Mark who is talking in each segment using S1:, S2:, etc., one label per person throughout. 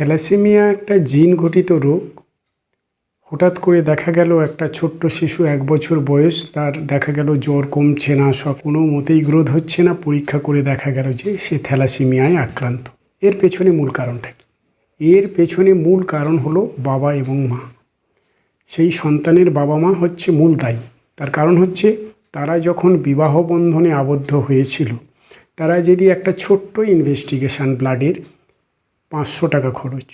S1: Thalassaemia একটা জিন ঘটিত রোগ। হঠাৎ করে দেখা গেল একটা ছোট্ট শিশু এক বছর বয়স, তার দেখা গেল জ্বর কমছে না, সব কোনো মতেই গ্রোথ হচ্ছে না। পরীক্ষা করে দেখা গেল যে সে থ্যালাসেমিয়ায় আক্রান্ত। এর পেছনে মূল কারণটা কি? এর পেছনে মূল কারণ হলো বাবা এবং মা। সেই সন্তানের বাবা মা হচ্ছে মূল দায়ী। তার কারণ হচ্ছে তারা যখন বিবাহ বন্ধনে আবদ্ধ হয়েছিল, তারা যদি একটা ছোট্ট ইনভেস্টিগেশন ব্লাডের পাঁচশো টাকা খরচ।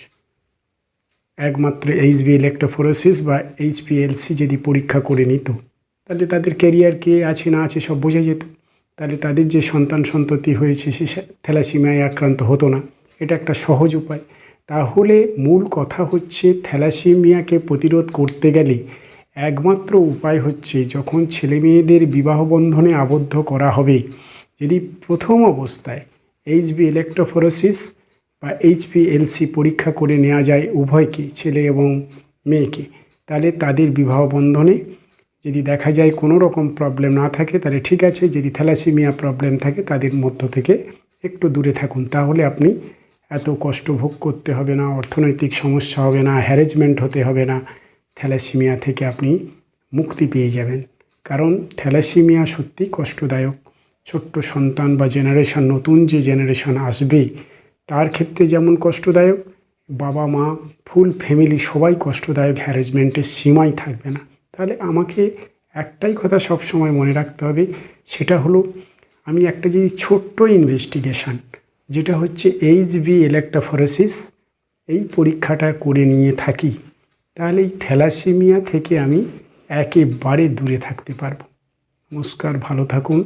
S1: একমাত্র এইচবি ইলেকট্রোফোরোসিস বা এইচপিএলসি যদি পরীক্ষা করে নিত, তাহলে তাদের কেরিয়ার কে আছে না আছে সব বোঝা যেত। তাহলে তাদের যে সন্তান সন্ততি হয়েছে, সে থ্যালাসিমিয়ায় আক্রান্ত হতো না। এটা একটা সহজ উপায়। তাহলে মূল কথা হচ্ছে, থ্যালাসিমিয়াকে প্রতিরোধ করতে গেলে একমাত্র উপায় হচ্ছে, যখন ছেলে মেয়েদের বিবাহ বন্ধনে আবদ্ধ করা হবে। যদি প্রথম অবস্থায় এইচবি ইলেকট্রোফোরোসিস বা এইচপিএলসি পরীক্ষা করে নেওয়া যায় উভয়কে, ছেলে এবং মেয়েকে। তাহলে তাদের বিবাহ বন্ধনে যদি দেখা যায় কোনো রকম প্রবলেম না থাকে, তাহলে ঠিক আছে, যদি থ্যালাসিমিয়া প্রবলেম থাকে, তাদের মধ্য থেকে একটু দূরে থাকুন। তাহলে আপনি এত কষ্ট ভোগ করতে হবে না, অর্থনৈতিক সমস্যা হবে না হ্যারেজমেন্ট হতে হবে না, থ্যালাসিমিয়া থেকে আপনি মুক্তি পেয়ে যাবেন। কারণ থ্যালাসিমিয়া সত্যি কষ্টদায়ক। ছোট্ট সন্তান বা জেনারেশন নতুন যে জেনারেশন আসবে তার ক্ষেত্রে যেমন কষ্টদায়ক, বাবা, মা ফুল ফ্যামিলি সবাই কষ্টদায়ক হ্যারেজমেন্টের সীমাই থাকবে না। তাহলে আমাকে একটাই কথা সব সময় মনে রাখতে হবে, সেটা হলো আমি একটা যদি ছোট্ট ইনভেস্টিগেশন যেটা হচ্ছে এইচ বি ইলেকট্রোফোরেসিস এই পরীক্ষাটা করে নিয়ে থাকি। তাহলে এই থ্যালাসেমিয়া থেকে আমি একেবারে দূরে থাকতে পারব। নমস্কার, ভালো থাকুন।